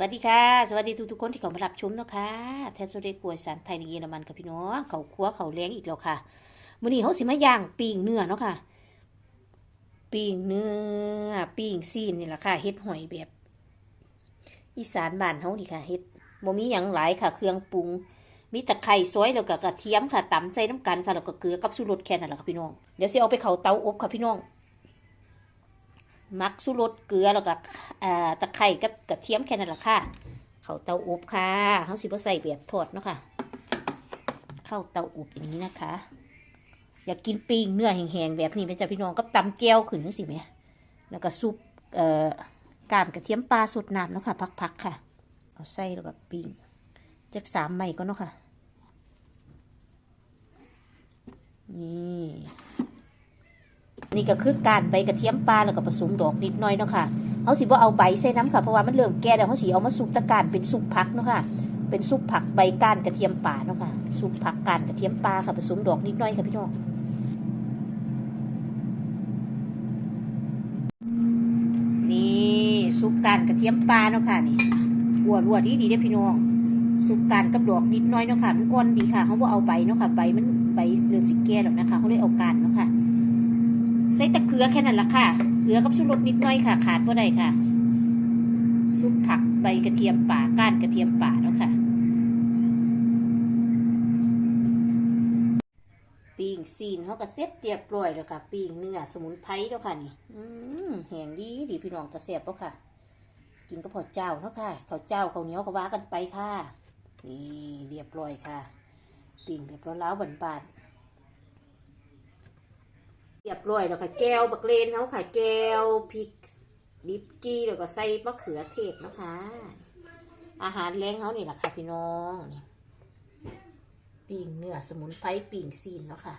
วัสดีค่ะ สวัสดีทุกทุกๆคนที่เข้ามารับชมเนาะค่ะแทนโซเดกวยสารไทยในเยอรมันค่ะพี่น้องเขาครัวเขาแรงอีกแล้วค่ะมื้อนี้เขาสิมาย่างปีงเนื้อเนาะค่ะปีงเนื้อปีงซีนนี่แหละค่ะเฮ็ดหอยแบบ อีสานบ้านเฮานี่ค่ะเฮ็ดบ่มีหยังหลายค่ะ เครื่องปรุง มีตะไคร้ซอยแล้วก็กระเทียมค่ะตำใส่น้ำกันค่ะแล้วก็เกลือกับชูรสแค่นั้นแหละค่ะพี่น้องเดี๋ยวสิเอาไปเข้าเตาอบค่ะพี่น้อง มักสุรสเกลือแล้วก็ตะไคร้กับกระเทียมแค่นั้นแหละค่ะเข้าเตาอบค่ะเขาสิบ่ใส่แบบทอดเนาะค่ะ เข้าเตาอบอย่างนี้นะคะ อยากกินปิ้งเนื้อแห้งๆแบบนี้เป็นจ้าพี่น้องกับตำแก้วขึ้นจังสิแหมแล้วก็ซุปเอ่อการกระเทียมปลาสดน้ำเนาะค่ะพักๆค่ะ เอาใส่แล้วก็ปิ้งจักสามใหม่ก็เนาะค่ะนี่ นี่ก็คือการใบกระเทียมปลาแล้วก็ผสมดอกนิดหน่อยเนาะค่ะเขาสิบ่เอาใบใส่น้ำค่ะเพราะว่ามันเริ่มแก่แล้วเขาสิเอามาซุปตะการเป็นซุปผักเนาะค่ะ เป็นซุปผักใบก้านกระเทียมป่าเนาะค่ะซุปผักก้านกระเทียมปลาค่ะผสมดอกนิดหน่อยค่ะพี่น้องนี่ซุปก้านกระเทียมปลาเนาะค่ะนี่หัวรัวดีดีเด้พี่น้องซุปก้านกับดอกนิดหน้อยเนาะค่ะมันอ่อนดีค่ะเขาบ่เอาใบเนาะค่ะใบมันใบเริ่มสิแก่แล้วนะคะเขาเลยเอากานเนาะค่ะ ใส่แตะเกลือแค่นั้นละค่ะ เกลือกับชูรสนิดหน่อยค่ะ ขาดบ่ได้ค่ะ ซุปผักใบกระเทียมป่าก้านกระเทียมป่าเนาะค่ะ ปิ้งซีนเขาก็เสร็จเรียบร้อยแล้วค่ะ ปิ้งเนื้อสมุนไพรแล้วค่ะนี่อืมแห้งดีดีพี่น้องตาเสียบแล้วค่ะ กินก็พอเจ้าเนาะค่ะข้าวเจ้าข้าวเหนียวก็ว่ากันไปค่ะ นี่เรียบร้อยค่ะ ปิ้งแบบล้าวๆบานๆ เรียบร้อยแล้วค่ะแก้วบักเลนเขาค่ะ แก้วพริกดิบจี้แล้วก็ใส่มะเขือเทศนะคะ อาหารแรงเขานี่แหละค่ะ พี่น้องนี่ปิ้งเนื้อสมุนไพรปิ้งซีนเนาะค่ะ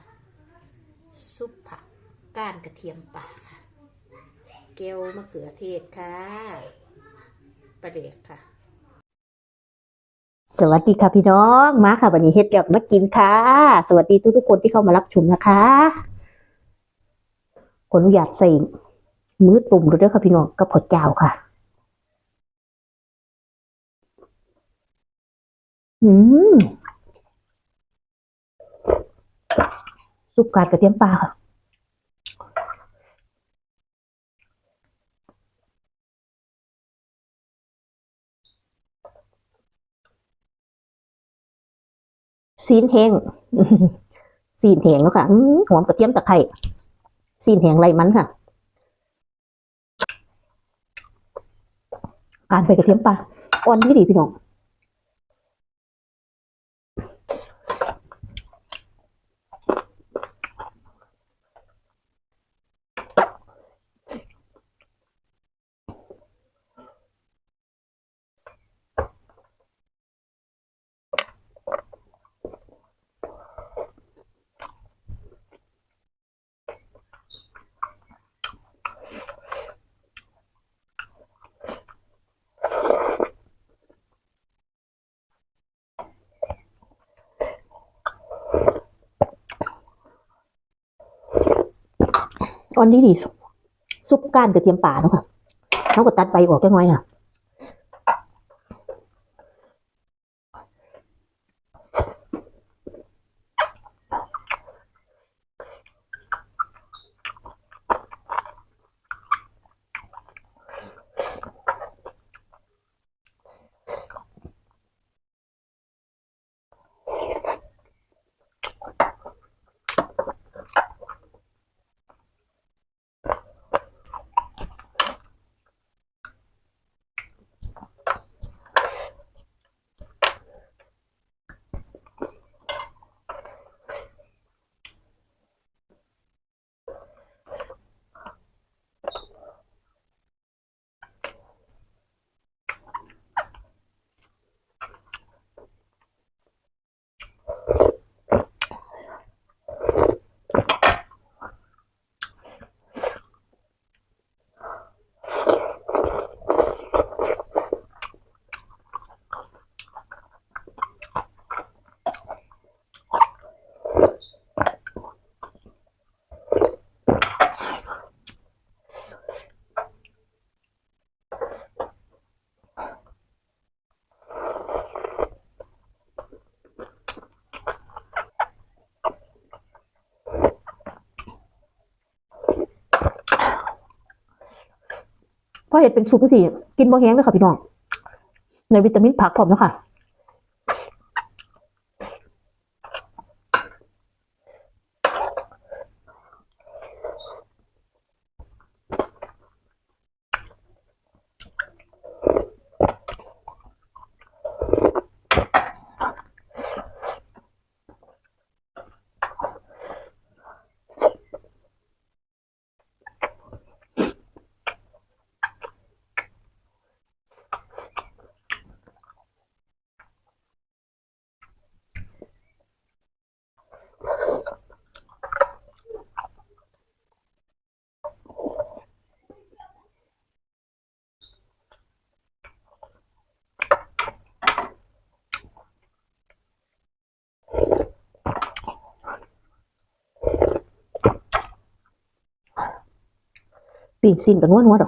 ซุปผักก้านกระเทียมป่าค่ะ แก้วมะเขือเทศค่ะประเด็กค่ะ สวัสดีค่ะพี่น้องมาค่ะ วันนี้เฮ็ดแล้วก็มากินค่ะ สวัสดีทุกๆคนที่เข้ามารับชมนะคะ ขออนุญาตใส่มือตุ่มด้วยเด้อค่ะพี่น้องกับผัดเจ้าค่ะ อืมซุปกาดกระเทียมปลาค่ะซีนแห้งซีนแห้งแล้วค่ะหอมกระเทียมตะไคร้ ซีนแหงไรมันค่ะ การไปกระเทียมปลาอ่อนที่ดีพี่น้อง อ่อนนี้ดีซุปก้านกระเทียมป่าเนาะค่ะเขาก็ตัดใบออกจังน้อยค่ะ พอเห็ดเป็นซุปสีกินบ่แห้งเลยค่ะพี่น้องในวิตามินผักพร้อมแล้วค่ะ ปีกสินกั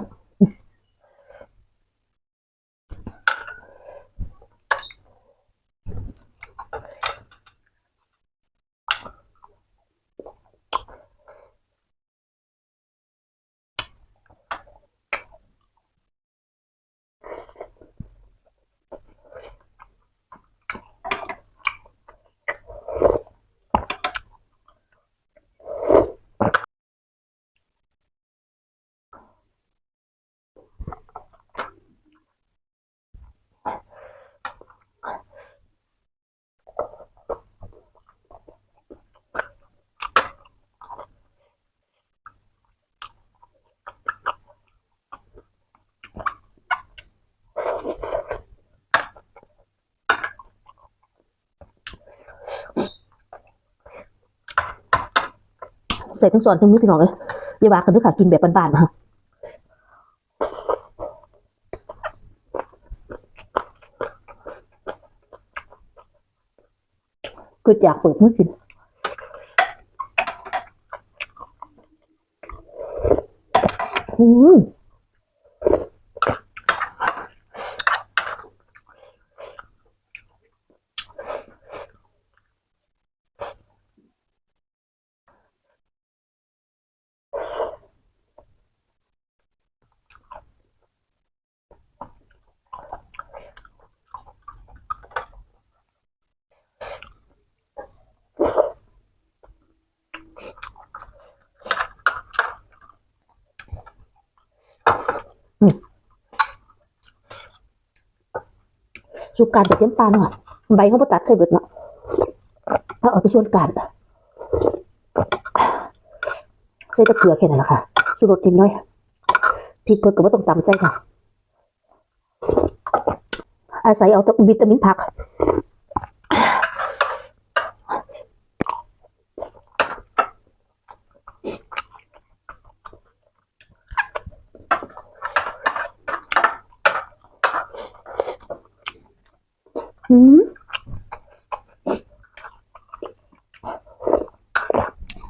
ใส่ทั้งส่วนทั้งมือพี่น้องเลยอย่าว่ากันด้วยค่ะกินแบบบ้านๆนะคะคืออยากเปิดมือกินอืม สุกการไปเต็มปลาหน่อยใบเขาบ่ตัดใส่เบิดเนาะเอาเอาแต่ส่วนการใส่ตะเกียบแค่นั้นแหละค่ะชูรสนิดหน่อยพริกเพิ่มก็บ่ต้องตำใจค่ะอาศัยเอาวิตามินผัก อืม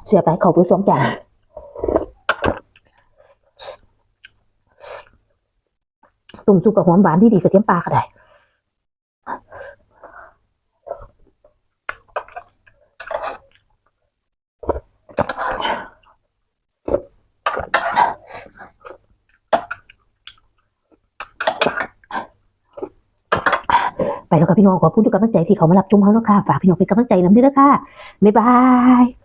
เสียไปขอบคุณสองจานตุ่มจุกกับหอมหวานที่ดีกับเทียมปลาก็ได้ไปแล้วค่ะพี่น้องขอบคุณทุกกำลังใจที่เขามารับชมเขาแล้วค่ะ ฝากพี่น้องเป็นกำลังใจนำด้วยนะคะบ๊ายบาย